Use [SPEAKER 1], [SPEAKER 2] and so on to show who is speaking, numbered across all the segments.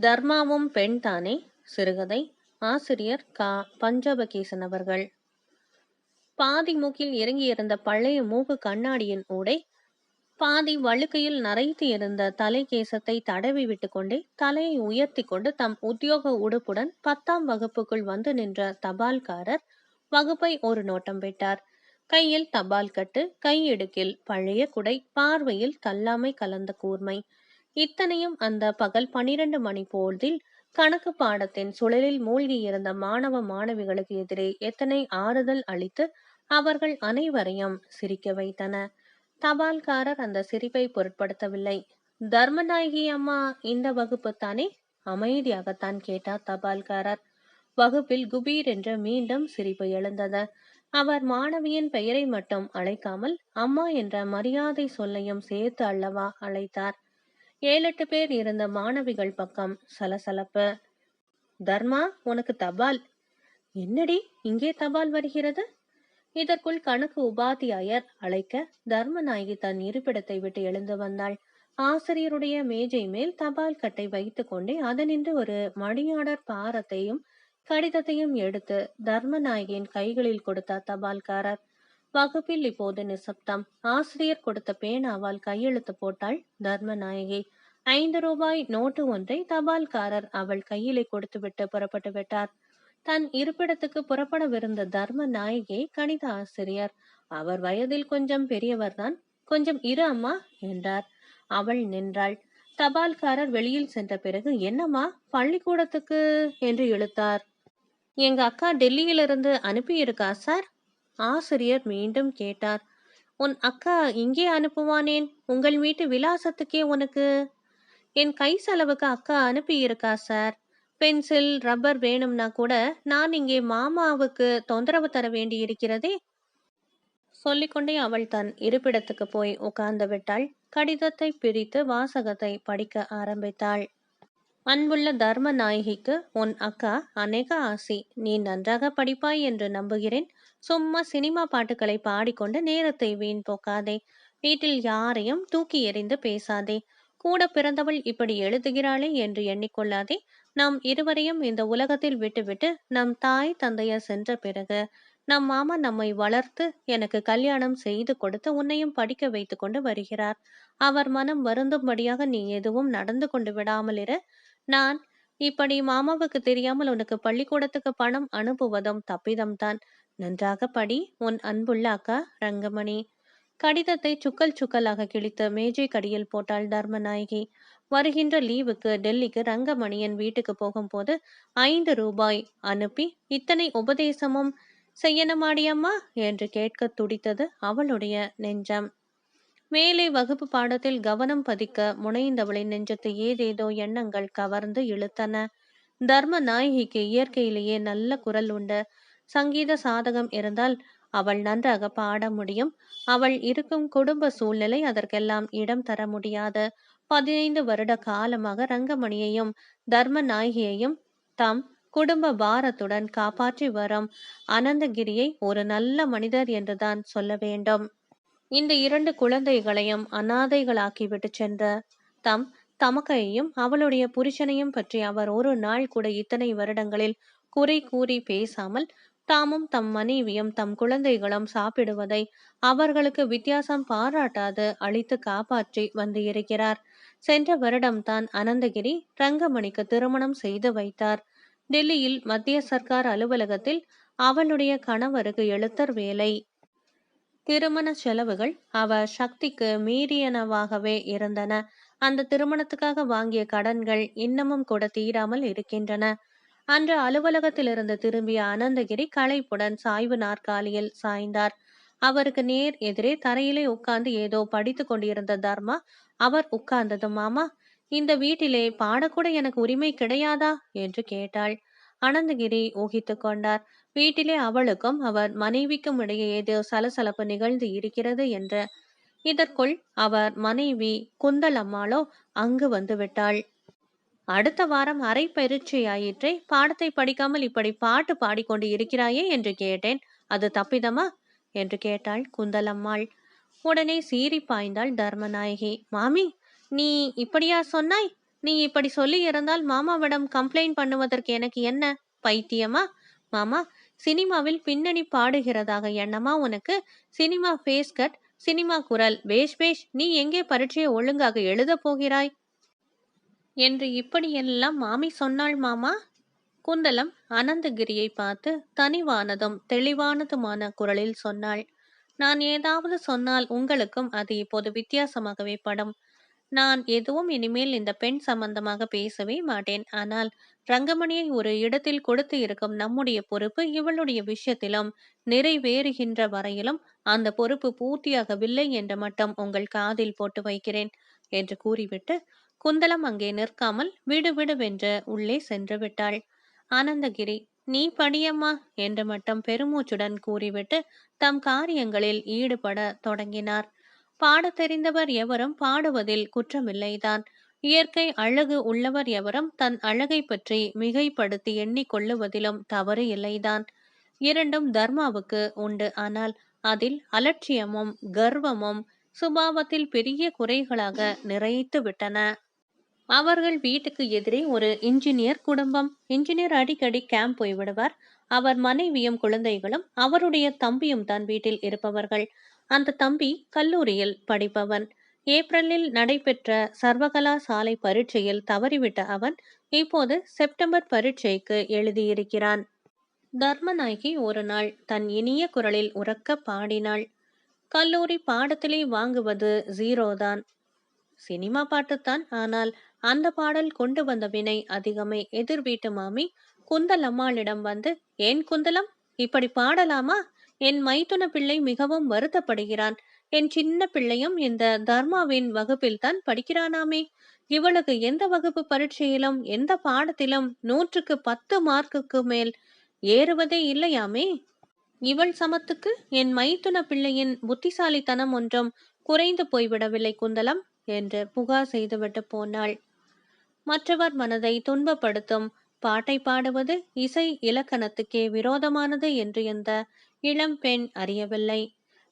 [SPEAKER 1] தர்மாவும் பெண் தானே? சிறுகதை. ஆசிரியர் கா. பஞ்சபகேசன் அவர்கள். பாதி மூக்கில் இறங்கியிருந்த பழைய மூக்கு கண்ணாடியின் ஊடே பாதி வழுக்கையில் நரைத்து இருந்த தலைகேசத்தை தடவி விட்டு கொண்டே தலையை உயர்த்தி கொண்டு தம் உத்தியோக உடுப்புடன் பத்தாம் வகுப்புக்குள் வந்து நின்ற தபால்காரர் வகுப்பை ஒரு நோட்டம் விட்டார் கையில் தபால் கட்டு கையிடுக்கில் பழைய குடை பார்வையில் தள்ளாமை கலந்த கூர்மை. இத்தனையும் அந்த பகல் பனிரெண்டு மணி பொழுதில் கணக்கு பாடத்தின் சுழலில் மூழ்கியிருந்த மாணவ மாணவிகளுக்கு எதிரே எத்தனை ஆறுதல் அளித்து அவர்கள் அனைவரையும் சிரிக்க வைத்தன. தபால்காரர் அந்த சிரிப்பை பொருட்படுத்தவில்லை. தர்மநாயகி அம்மா இந்த வகுப்பு தானே அமைதியாகத்தான் கேட்டார் தபால்காரர். வகுப்பில் குபீர் என்று மீண்டும் சிரிப்பு எழுந்தது. அவர் மாணவியின் பெயரை மட்டும் அழைக்காமல் அம்மா என்ற மரியாதை சொல்லையும் சேர்த்து அல்லவா அழைத்தார். ஏழெட்டு பேர் இருந்த மாணவிகள் பக்கம் சலசலப்பு. தர்மா உனக்கு தபால். என்னடி இங்கே தபால் வருகிறது? இதற்குள் கணக்கு உபாத்தியாயர் அழைக்க தர்மநாயகி தன் இருப்பிடத்தை விட்டு எழுந்து வந்தாள். ஆசிரியருடைய மேஜை மேல் தபால் கட்டை வைத்துக் கொண்டே அதனின்று ஒரு மணியாடர் பாரத்தையும் கடிதத்தையும் எடுத்து தர்மநாயகியின் கைகளில் கொடுத்தார் தபால்காரர். வகுப்பில் இப்போது நிசப்தம். ஆசிரியர் கொடுத்த பேனாவால் கையெழுத்து போட்டாள். தர்மநாயகி ஐந்து ரூபாய் நோட்டு ஒன்றை தபால்காரர் அவள் கையிலே கொடுத்துவிட்டு புறப்பட்டு விட்டார். தன் இருப்பிடத்துக்கு புறப்படவிருந்த தர்ம நாயகி கணித ஆசிரியர் அவர் வயதில் கொஞ்சம் பெரியவர்தான் கொஞ்சம் இரு அம்மா என்றார். அவள் நின்றாள். தபால்காரர் வெளியில் சென்ற பிறகு என்னம்மா பள்ளிக்கூடத்துக்கு என்று இழுத்தார். எங்க அக்கா டெல்லியிலிருந்து அனுப்பியிருக்கா சார்? ஆசிரியர் மீண்டும் கேட்டார். உன் அக்கா இங்கே அனுப்புவானேன்? உங்கள் வீட்டு விலாசத்துக்கே உனக்கு? என் கை செலவுக்கு அக்கா அனுப்பியிருக்கா சார். பென்சில் ரப்பர் வேணும்னா கூட நான் இங்கே மாமாவுக்கு தொந்தரவு தர வேண்டி இருக்கிறதே சொல்லிக்கொண்டே அவள் தன் இருப்பிடத்துக்கு போய் உட்கார்ந்து விட்டாள் கடிதத்தை பிரித்து வாசகத்தை படிக்க ஆரம்பித்தாள். அன்புள்ள தர்ம நாயகிக்கு உன் அக்கா அநேக ஆசி. நீ நன்றாக படிப்பாய் என்று நம்புகிறேன். சும்மா சினிமா பாட்டுகளை பாடிக்கொண்டு நேரத்தை வீண் போக்காதே. வீட்டில் யாரையும் தூக்கி எறிந்து பேசாதே. கூட பிறந்தவள் இப்படி எழுதுகிறாளே என்று எண்ணிக்கொள்ளாதே. நாம் இருவரையும் இந்த உலகத்தில் விட்டுவிட்டு நம் தாய் தந்தையர் சென்ற பிறகு நம் மாமா நம்மை வளர்த்து எனக்கு கல்யாணம் செய்து கொடுத்து உன்னையும் படிக்க வைத்து கொண்டு வருகிறார். அவர் மனம் வருந்தும்படியாக நீ எதுவும் நடந்து கொண்டு விடாமல் இரு. நான் இப்படி மாமாவுக்கு தெரியாமல் உனக்கு பள்ளிக்கூடத்துக்கு பணம் அனுப்புவதும் தப்பிதம்தான். நன்றாக படி உன் அன்புள்ள அக்கா ரங்கமணி. கடிதத்தை சுக்கல் சுக்கலாக கிழித்து மேஜை கடியில் போட்டாள் தர்மநாயகி. வருகின்ற லீவுக்கு டெல்லிக்கு ரங்கமணியன் வீட்டுக்கு போகும்போது ஐந்து ரூபாய் அனுப்பி இத்தனை உபதேசமும் செய்யணுமாடியம்மா? என்று கேட்க துடித்தது அவளுடைய நெஞ்சம். மேலே வகுப்பு பாடத்தில் கவனம் பதிக்க முனைந்தவளின் நெஞ்சத்தை ஏதேதோ எண்ணங்கள் கவர்ந்து இழுத்தன. தர்ம நாயகிக்கு இயற்கையிலேயே நல்ல குரல் உண்டு. சங்கீத சாதகம் இருந்தால் அவள் நன்றாக பாட முடியும். அவள் இருக்கும் குடும்ப சூழ்நிலை அதற்கெல்லாம் இடம் தர முடியாது. பதினைந்து வருட காலமாக ரங்கமணியையும் தர்ம நாயகியையும் தாம் குடும்ப பாரத்துடன் காப்பாற்றி வரும். அனந்தகிரியை ஒரு நல்ல மனிதர் என்றுதான் சொல்ல வேண்டும். இந்த இரண்டு குழந்தைகளையும் அனாதைகளாக்கிவிட்டு சென்ற தம் தமக்கையையும் அவளுடைய புருஷனையும் பற்றி அவர் ஒரு நாள் கூட இத்தனை வருடங்களில் குறை கூறி பேசாமல் தாமும் தம் மனைவியும் தம் குழந்தைகளும் சாப்பிடுவதை அவர்களுக்கு வித்தியாசம் பாராட்டாது அழித்து காப்பாற்றி வந்து இருக்கிறார். சென்ற வருடம்தான் அனந்தகிரி ரங்கமணிக்கு திருமணம் செய்து வைத்தார். டெல்லியில் மத்திய சர்க்கார் அலுவலகத்தில் அவளுடைய கணவருக்கு எழுத்தர் வேலை. திருமண செலவுகள் அவ சக்திக்கு மீறியனவாகவே இருந்தன. அந்த திருமணத்துக்காக வாங்கிய கடன்கள் இன்னமும் கூட தீராமல் இருக்கின்றன. அன்று அலுவலகத்திலிருந்து திரும்பிய அனந்தகிரி களைப்புடன் சாய்வு நாற்காலியில் சாய்ந்தார். அவருக்கு நேர் எதிரே தரையிலே உட்கார்ந்து ஏதோ படித்து கொண்டிருந்த தர்மா அவர் உட்கார்ந்தது மாமா இந்த வீட்டிலே பாடக்கூட எனக்கு உரிமை கிடையாதா? என்று கேட்டாள். அனந்தகிரி ஊகித்து கொண்டார். வீட்டிலே அவளுக்கும் அவர் மனைவிக்கும் இடையே ஏதோ சலசலப்பு நிகழ்ந்து இருக்கிறது என்று. இதற்குள் அவர் மனைவி குந்தல் அம்மாளோ அங்கு வந்து விட்டாள். அடுத்த வாரம் அரை பயிற்சியாயிற்றே பாடத்தை படிக்காமல் இப்படி பாட்டு பாடிக்கொண்டு இருக்கிறாயே என்று கேட்டேன். அது தப்பிதமா? என்று கேட்டாள் குந்தலம்மாள். உடனே சீறி பாய்ந்தாள் தர்மநாயகி. மாமி நீ இப்படியா சொன்னாய்? நீ இப்படி சொல்லி இருந்தால் மாமாவிடம் கம்ப்ளைண்ட் பண்ணுவதற்கு எனக்கு என்ன? பைத்தியமா? மாமா சினிமாவில் பின்னணி பாடுகிறதாக எண்ணமா உனக்கு? சினிமா ஃபேஸ் கட் சினிமா குரல் பேஷ் பேஷ் நீ எங்கே பரீட்சையை ஒழுங்காக எழுதப் போகிறாய்? என்று இப்படியெல்லாம் மாமி சொன்னாள் மாமா? குந்தலம் அனந்தகிரியை பார்த்து தனிவானதும் தெளிவானதுமான குரலில் சொன்னாள் நான் ஏதாவது சொன்னால் உங்களுக்கும் அது இப்போது வித்தியாசமாகவே படும். நான் எதுவும் இனிமேல் இந்த பெண் சம்பந்தமாக பேசவே மாட்டேன். ஆனால் ரங்கமணியை ஒரு இடத்தில் கொடுத்து இருக்கும் நம்முடைய பொறுப்பு இவளுடைய விஷயத்திலும் நிறைவேறுகின்ற வரையிலும் அந்த பொறுப்பு பூர்த்தியாகவில்லை என்ற மட்டும் உங்கள் காதில் போட்டு வைக்கிறேன் என்று கூறிவிட்டு குந்தலம் அங்கே நிற்காமல் விடு விடுவென்று உள்ளே சென்று விட்டாள் ஆனந்தகிரி நீ படியம்மா என்று மட்டும் பெருமூச்சுடன் கூறிவிட்டு தம் காரியங்களில் ஈடுபட தொடங்கினார். பாட தெரிந்தவர் எவரும் பாடுவதில் குற்றமில்லைதான். இயற்கை அழகு உள்ளவர் எவரும் தன் அழகை பற்றி மிகைப்படுத்தி எண்ணிக்கொள்ளுவதிலும் தவறு இல்லைதான். இரண்டும் தர்மாவுக்கு உண்டு. ஆனால் அதில் அலட்சியமும் கர்வமும் சுபாவத்தில் பெரிய குறைகளாக நிறைத்து விட்டன. அவர்கள் வீட்டுக்கு எதிரே ஒரு இன்ஜினியர் குடும்பம். இன்ஜினியர் அடிக்கடி கேம்ப் போய்விடுவார் அவர் மனைவியும் குழந்தைகளும் அவருடைய தம்பியும் தான் வீட்டில் இருப்பவர்கள். அந்த தம்பி கல்லூரியில் படிப்பவன். ஏப்ரலில் நடைபெற்ற சர்வகலாசாலை பரீட்சையில் தவறிவிட்ட அவன் இப்போது செப்டம்பர் பரீட்சைக்கு எழுதியிருக்கிறான். தர்மநாயகி ஒரு நாள் தன் இனிய குரலில் உறக்க பாடினாள். கல்லூரி பாடத்திலே வாங்குவது ஜீரோ தான். சினிமா பாட்டுத்தான் ஆனால் அந்த பாடல் கொண்டு வந்த வினை அதிகமே. எதிர் வீட்டு மாமி குந்தல் அம்மாளிடம் வந்து ஏன் குந்தலம்? இப்படி பாடலாமா? என் மைத்துன பிள்ளை மிகவும் வருத்தப்படுகிறான். என் சின்ன பிள்ளையும் இந்த தர்மாவின் வகுப்பில் தான் படிக்கிறானாமே. இவளுக்கு எந்த வகுப்பு பரீட்சையிலும் எந்த பாடத்திலும் நூற்றுக்கு பத்து மார்க்குக்கு மேல் ஏறுவதே இல்லையாமே? இவள் சமத்துக்கு என் மைத்துன பிள்ளையின் புத்திசாலித்தனம் ஒன்றும் குறைந்து போய்விடவில்லை குந்தலம். என்று புகார் செய்துவிட்டு போனாள் மற்றவர் மனதை துன்பப்படுத்தும் பாட்டை பாடுவது இசை இலக்கணத்துக்கே விரோதமானது என்று இந்த இளம் பெண் அறியவில்லை.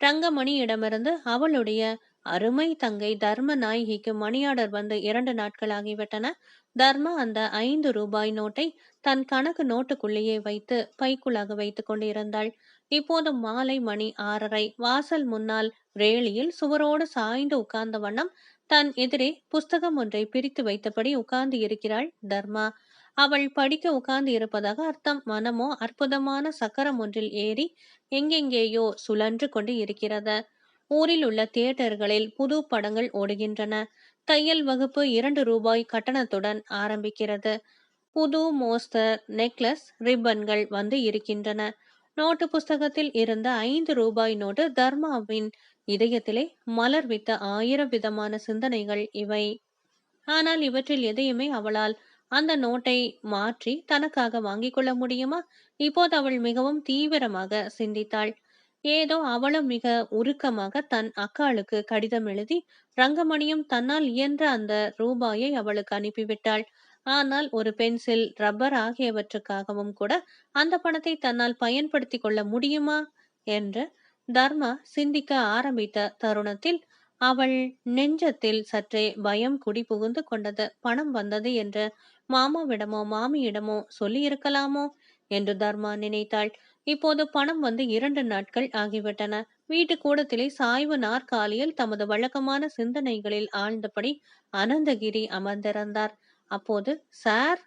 [SPEAKER 1] ரங்கமணியிடமிருந்து அவளுடைய அருமை தங்கை தர்ம நாயகிக்கு மணியாடர் வந்து இரண்டு நாட்கள் ஆகிவிட்டன தர்மா அந்த ஐந்து ரூபாய் நோட்டை தன் கணக்கு நோட்டுக்குள்ளேயே வைத்து பைக்குள்ளாக வைத்துக் கொண்டிருந்தாள். இப்போது மாலை மணி ஆறரை. வாசல் முன்னால் ரேலியில் சுவரோடு சாய்ந்து உட்கார்ந்த வண்ணம் தன் எதிரே புஸ்தகம் ஒன்றை பிரித்து வைத்தபடி உட்கார்ந்து இருக்கிறாள் தர்மா. அவள் படிக்க உட்கார்ந்து இருப்பதாக அர்த்தம். மனமோ அற்புதமான சக்கரம் ஒன்றில் ஏறி எங்கெங்கேயோ சுழன்று கொண்டு இருக்கிறது. ஊரில் உள்ள தியேட்டர்களில் புது படங்கள் ஓடுகின்றன. தையல் வகுப்பு இரண்டு ரூபாய் கட்டணத்துடன் ஆரம்பிக்கிறது. புது மோஸ்தர் நெக்லஸ் ரிப்பன்கள் வந்து இருக்கின்றன. நோட்டு புஸ்தகத்தில் இருந்த ஐந்து ரூபாய் நோட்டு தர்மாவின் இதயத்திலே மலர் வித்த ஆயிரம் விதமான சிந்தனைகள் இவை. ஆனால் இவற்றில் எதையுமே அவளால் அந்த நோட்டை மாற்றி தனக்காக வாங்கிக் கொள்ள முடியுமா? இப்போது அவள் மிகவும் தீவிரமாக சிந்தித்தாள். ஏதோ அவளும் மிக உருக்கமாக தன் அக்காளுக்கு கடிதம் எழுதி ரங்கமணியும் தன்னால் இயன்ற அந்த ரூபாயை அவளுக்கு அனுப்பிவிட்டாள். ஆனால் ஒரு பென்சில் ரப்பர் ஆகியவற்றுக்காகவும் கூட அந்த பணத்தை தன்னால் பயன்படுத்தி கொள்ள முடியுமா? என்று தர்மா சிந்திக்க ஆரம்பித்த தருணத்தில் அவள் நெஞ்சத்தில் சற்றே பயம் குடி புகுந்து கொண்டது. பணம் வந்தது என்று மாமாவிடமோ மாமியிடமோ சொல்லியிருக்கலாமோ? என்று தர்மா நினைத்தாள். இப்போது பணம் வந்து இரண்டு நாட்கள் ஆகிவிட்டன. வீட்டு கூடத்திலே சாய்வு நாற்காலியில் தமது வழக்கமான சிந்தனைகளில் ஆழ்ந்தபடி அனந்தகிரி அமர்ந்திருந்தார். அப்போது சார்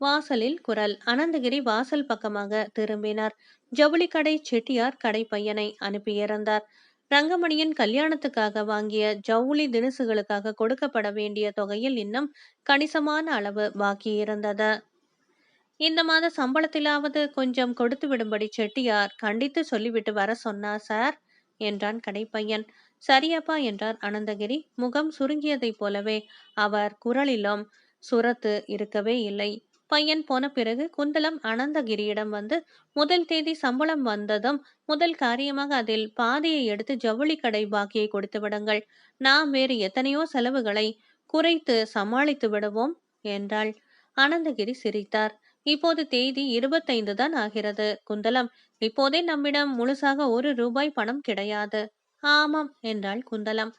[SPEAKER 1] வாசலில் குரல். அனந்தகிரி வாசல் பக்கமாக திரும்பினார். ஜவுளி கடை செட்டியார் கடை பையனை அனுப்பியிருந்தார் ரங்கமணியின் கல்யாணத்துக்காக வாங்கிய ஜவுளி தினுசுகளுக்காக கொடுக்கப்பட வேண்டிய தொகையில் இன்னும் கணிசமான அளவு பாக்கி இருந்தது. இந்த மாத சம்பளத்திலாவது கொஞ்சம் கொடுத்து விடும்படி செட்டியார் கண்டித்து சொல்லிவிட்டு வர சொன்னார் சார் என்றான் கடைப்பையன் சரியப்பா என்றார் அனந்தகிரி. முகம் சுருங்கியதைப் போலவே அவர் குரலிலும் சுரத்து இருக்கவே இல்லை. பையன் போன பிறகு குந்தலம் அனந்தகிரியிடம் வந்து முதல் தேதி சம்பளம் வந்ததும் முதல் காரியமாக அதில் பாதியை எடுத்து ஜவுளி கடை பாக்கியை கொடுத்து விடுங்கள். நாம் வேறு எத்தனையோ செலவுகளை குறைத்து சமாளித்து விடுவோம் என்றாள். அனந்தகிரி சிரித்தார். இப்போது தேதி இருபத்தைந்து தான் ஆகிறது குந்தலம். இப்போதே நம்மிடம் முழுசாக ஒரு ரூபாய் பணம் கிடையாது. ஆமாம் என்றாள் குந்தலம்.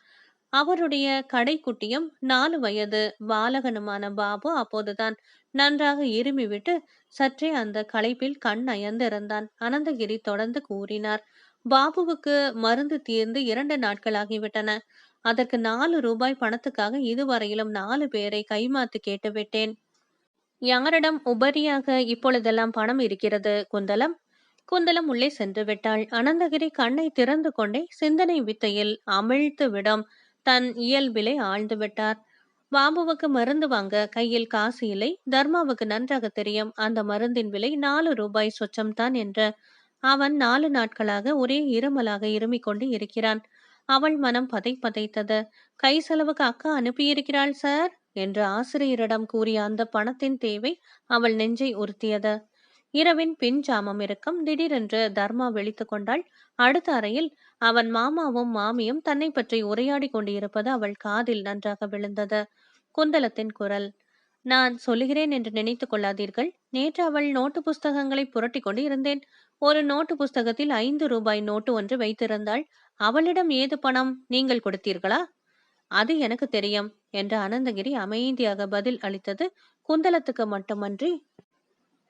[SPEAKER 1] அவருடைய கடைக்குட்டியும் நாலு வயது பாலகனுமான பாபு அப்போதுதான் நன்றாக இருமிவிட்டு சற்றே அந்த களைப்பில் கண் அயர்ந்திருந்தான் அனந்தகிரி தொடர்ந்து கூறினார் பாபுவுக்கு மருந்து தீர்ந்து இரண்டு நாட்கள் ஆகிவிட்டன அதற்கு நாலு ரூபாய் பணத்துக்காக இதுவரையிலும் நாலு பேரை கைமாத்து கேட்டுவிட்டேன். யாரிடம் உபரியாக இப்பொழுதெல்லாம் பணம் இருக்கிறது குந்தலம் குந்தலம் உள்ளே சென்று விட்டாள். அனந்தகிரி கண்ணை திறந்து கொண்டே சிந்தனை வித்தையில் அமிழ்த்து விடும் தன் இயல்பிலே ஆழ்ந்து விட்டார். பாபுவுக்கு மருந்து வாங்க கையில் காசு இல்லை. தர்மாவுக்கு நன்றாக தெரியும். அந்த மருந்தின் விலை நாலு ரூபாய் சொச்சம்தான் என்று அவன் நாலு நாட்களாக ஒரே இருமலாக இருமிக் கொண்டு இருக்கிறான். அவள் மனம் பதை பதைத்தது. கை செலவுக்கு அக்கா அனுப்பியிருக்கிறாள் சார்? என்று ஆசிரியரிடம் கூறிய அந்த பணத்தின் தேவை அவள் நெஞ்சை உறுத்தியது. இரவின் பின் ஜாமம் இருக்கும் திடீரென்று தர்மா விழித்து கொண்டாள். அடுத்த அறையில் அவன் மாமாவும் மாமியும் தன்னை பற்றி உரையாடி கொண்டிருப்பது அவள் காதில் நன்றாக விழுந்தது. குந்தலத்தின் குரல் நான் சொல்லுகிறேன் என்று நினைத்துக் கொள்ளாதீர்கள். நேற்று அவள் நோட்டு புஸ்தகங்களை புரட்டி கொண்டு இருந்தேன். ஒரு நோட்டு புஸ்தகத்தில் ஐந்து ரூபாய் நோட்டு ஒன்று வைத்திருந்தாள். அவளிடம் ஏது பணம்? நீங்கள் கொடுத்தீர்களா? அது எனக்கு தெரியும் என்று அனந்தகிரி அமைதியாக பதில் அளித்தது குந்தலத்துக்கு மட்டுமன்றி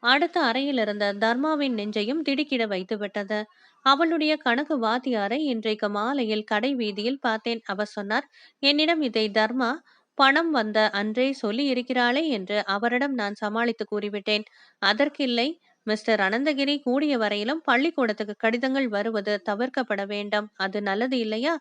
[SPEAKER 1] அடுத்த அறையில் இருந்த தர்மாவின் நெஞ்சையும் திடுக்கிட வைத்து விட்டது. அவளுடைய கணக்கு வாத்தியாரை இன்றைக்கு மாலையில் கடை வீதியில் பார்த்தேன். அவர் சொன்னார் என்னிடம் இதை தர்மா பணம் வந்த அன்றே சொல்லி இருக்கிறாளே என்று அவரிடம் நான் சமாளித்து கூறிவிட்டேன். அதற்கில்லை மிஸ்டர் அனந்தகிரி கூடிய வரையிலும் பள்ளிக்கூடத்துக்கு கடிதங்கள் வருவது தவிர்க்கப்பட வேண்டும். அது நல்லது இல்லையா?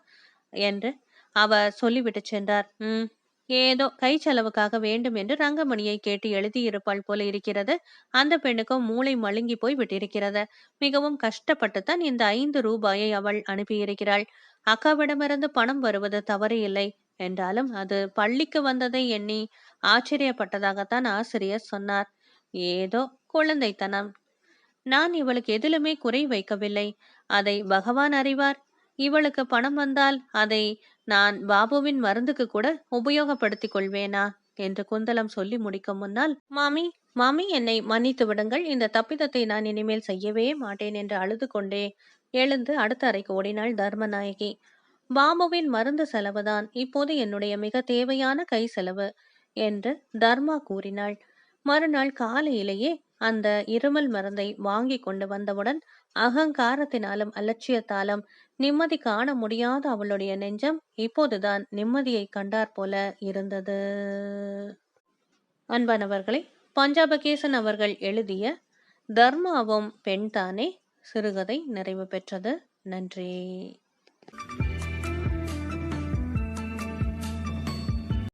[SPEAKER 1] என்று அவர் சொல்லிவிட்டு சென்றார். உம் ஏதோ கை செலவுக்காக வேண்டும் என்று ரங்கமணியை கேட்டு எழுதியிருப்பாள் போல இருக்கிறது. அந்த பெண்ணுக்கும் மூளை மழுங்கி போய் விட்டிருக்கிறது. மிகவும் கஷ்டப்பட்டுத்தான் இந்த ஐந்து ரூபாயை அவள் அனுப்பியிருக்கிறாள். அக்காவிடமிருந்து பணம் வருவது தவறு இல்லை. என்றாலும் அது பள்ளிக்கு வந்ததை எண்ணி ஆச்சரியப்பட்டதாகத்தான் ஆசிரியர் சொன்னார். ஏதோ குழந்தைத்தனம். நான் இவளுக்கு எதிலுமே குறை வைக்கவில்லை. அதை பகவான் அறிவார். இவளுக்கு பணம் வந்தால் அதை நான் பாபுவின் மருந்துக்கு கூட உபயோகப்படுத்திக் கொள்வேனா? என்று குந்தலம் சொல்லி முடிக்கும் முன்னால் மாமி மாமி என்னை மன்னித்து விடுங்கள். இந்த தப்பிதத்தை நான் இனிமேல் செய்யவே மாட்டேன் என்று அழுது கொண்டே எழுந்து அடுத்த அறைக்கு ஓடினாள் தர்மநாயகி. பாபுவின் மருந்து செலவுதான் இப்போது என்னுடைய மிக தேவையான கை செலவு என்று தர்மா கூறினாள். மறுநாள் காலையிலேயே அந்த இருமல் மருந்தை வாங்கி கொண்டு வந்தவுடன் அகங்காரத்தினாலும் அலட்சியத்தாலும் நிம்மதி காண முடியாத அவளுடைய நெஞ்சம் இப்போதுதான் நிம்மதியை கண்டார் போல இருந்தது. அன்பானவர்களே பஞ்சாபகேசன் அவர்கள் எழுதிய தர்மாவும் பெண்தானே? சிறுகதை நிறைவு பெற்றது. நன்றி.